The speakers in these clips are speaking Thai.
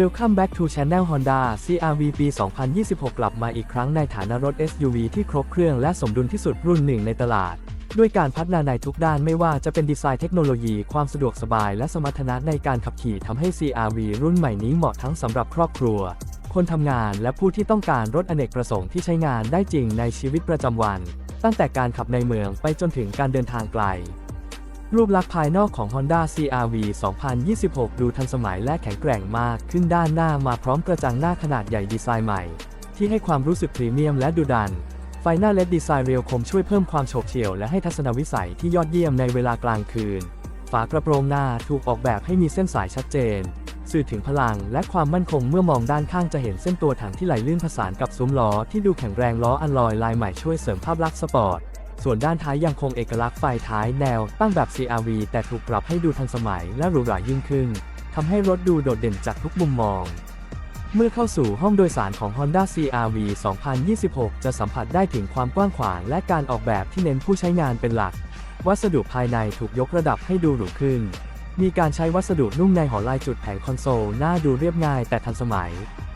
Welcome back to Channel Honda CRV ปี2026 กลับมาอีกครั้งในฐานะรถ SUV ที่ครบเครื่องและสมดุลที่สุดรุ่นหนึ่งในตลาด ด้วยการพัฒนาในทุกด้านไม่ว่าจะเป็นดีไซน์เทคโนโลยีความสะดวกสบายและสมรรถนะในการขับขี่ทำให้ CRV รุ่นใหม่นี้เหมาะทั้งสำหรับครอบครัว คนทำงานและผู้ที่ต้องการรถอเนกประสงค์ที่ใช้งานได้จริงในชีวิตประจำวัน ตั้งแต่การขับในเมืองไปจนถึงการเดินทางไกล รูปลักษณ์ภายนอกของ Honda CRV 2026 ดูทันสมัยและแข็งแกร่งมาก ขึ้นด้านหน้ามาพร้อมกระจังหน้าขนาดใหญ่ดีไซน์ใหม่ ที่ให้ความรู้สึกพรีเมียมและดุดัน ไฟหน้าเลดดีไซน์เรียวคมช่วยเพิ่มความโฉบเฉี่ยวและให้ทัศนวิสัยที่ยอดเยี่ยมในเวลากลางคืน ฝากระโปรงหน้าถูกออกแบบให้มีเส้นสายชัดเจน สื่อถึงพลังและความมั่นคงเมื่อมองด้านข้างจะเห็นเส้นตัวถังที่ไหลลื่นผสานกับซุ้มล้อที่ดูแข็งแรงล้ออัลลอยลายใหม่ช่วยเสริมภาพลักษณ์สปอร์ต ส่วนด้านท้ายยังคงเอกลักษณ์ไฟท้ายแนว ตั้งแบบ CRV แต่ถูกปรับให้ดูทันสมัยและหรูหรายิ่งขึ้นทำให้รถดูโดดเด่นจากทุกมุมมอง เมื่อเข้าสู่ห้องโดยสารของ Honda CRV 2026 จะสัมผัสได้ถึงความกว้างขวางและการออกแบบที่เน้นผู้ใช้งานเป็นหลัก วัสดุภายในถูกยกระดับให้ดูหรูขึ้น มีการใช้วัสดุนุ่มในหอลายจุดแผงคอนโซลหน้าดูเรียบง่ายแต่ทันสมัย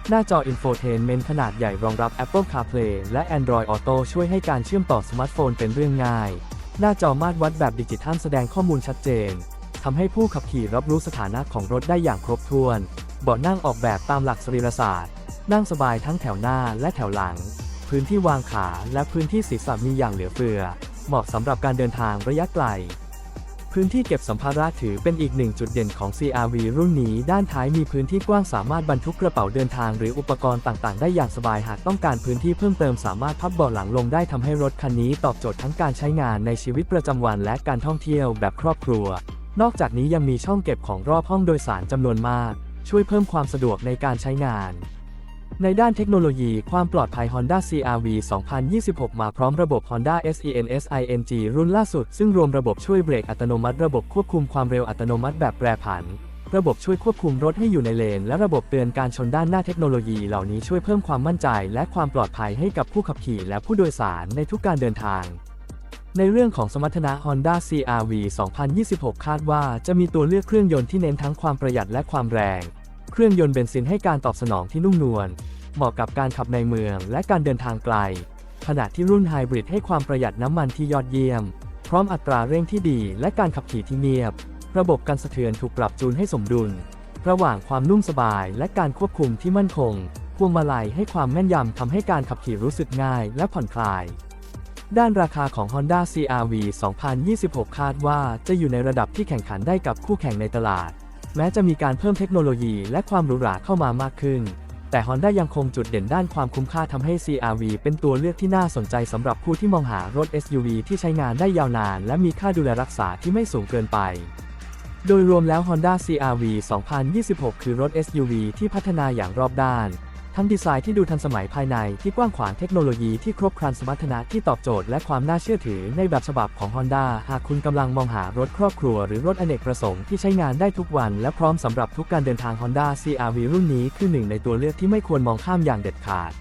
หน้าจอ Infotainment ขนาดใหญ่รองรับ Apple CarPlay และ Android Auto ช่วยให้การเชื่อมต่อสมาร์ทโฟนเป็นเรื่องง่าย หน้าจอมาตรวัดแบบดิจิทัลแสดงข้อมูลชัดเจนทำให้ผู้ขับขี่รับรู้สถานะของรถได้อย่างครบถ้วน เบาะนั่งออกแบบตามหลักสรีรศาสตร์ นั่งสบายทั้งแถวหน้าและแถวหลัง พื้นที่วางขาและพื้นที่ศีรษะมีอย่างเหลือเฟือ เหมาะสำหรับการเดินทางระยะไกล พื้นที่เก็บสัมภาระถือเป็นอีกหนึ่งจุดเด่นของ CRV รุ่นนี้ ด้านท้ายมีพื้นที่กว้างสามารถบรรทุกกระเป๋าเดินทางหรืออุปกรณ์ต่างๆ ได้อย่างสบายหากต้องการพื้นที่เพิ่มเติมสามารถพับเบาะหลังลงได้ทำให้รถคันนี้ตอบโจทย์ทั้งการใช้งานในชีวิตประจำวันและการท่องเที่ยวแบบครอบครัว นอกจากนี้ยังมีช่องเก็บของรอบห้องโดยสารจำนวนมาก ช่วยเพิ่มความสะดวกในการใช้งาน ในด้านเทคโนโลยีความปลอดภัย Honda CRV 2026 มาพร้อมระบบ Honda SENSING รุ่นล่าสุด ซึ่งรวมระบบช่วยเบรกอัตโนมัติ ระบบควบคุมความเร็วอัตโนมัติแบบแปรผัน ระบบช่วยควบคุมรถให้อยู่ในเลน และระบบเตือนการชนด้านหน้าเทคโนโลยีเหล่านี้ช่วยเพิ่มความมั่นใจ และความปลอดภัยให้กับผู้ขับขี่และผู้โดยสารในทุกการเดินทางในเรื่องของสมรรถนะ Honda CRV 2026 คาดว่าจะมีตัวเลือกเครื่องยนต์ที่เน้นทั้งความประหยัดและความแรง เครื่องยนต์เบนซินให้การตอบสนองที่นุ่มนวล เหมาะกับการขับในเมืองและการเดินทางไกล ขณะที่รุ่นไฮบริดให้ความประหยัดน้ำมันที่ยอดเยี่ยม พร้อมอัตราเร่งที่ดีและการขับขี่ที่เนียบ ระบบการสะเทือนถูกปรับจูนให้สมดุล ระหว่างความนุ่มสบายและการควบคุมที่มั่นคง พวงมาลัยให้ความแม่นยำทำให้การขับขี่รู้สึกง่ายและผ่อนคลาย ด้านราคาของ Honda CRV 2026 คาดว่าจะอยู่ในระดับที่แข่งขันได้กับคู่แข่งในตลาด แม้จะมีการเพิ่มเทคโนโลยีและความหรูหราเข้ามามากขึ้น แต่ Honda ยังคงจุดเด่นด้านความคุ้มค่าทำให้ CRV เป็นตัวเลือกที่น่าสนใจสำหรับผู้ที่มองหารถ SUV ที่ใช้งานได้ยาวนาน และมีค่าดูแลรักษาที่ไม่สูงเกินไป โดยรวมแล้ว Honda CRV 2026 คือรถ SUV ที่พัฒนาอย่างรอบด้าน ทั้งดีไซน์ที่ดูทันสมัยภายในที่กว้างขวางเทคโนโลยีที่ครบครันสมรรถนะที่ตอบโจทย์และความน่าเชื่อถือในแบบฉบับของ Honda หากคุณกำลังมองหารถครอบครัวหรือรถอเนกประสงค์ที่ใช้งานได้ทุกวันและพร้อมสำหรับทุกการเดินทาง Honda CRV รุ่นนี้คือหนึ่งในตัวเลือกที่ไม่ควรมองข้ามอย่างเด็ดขาด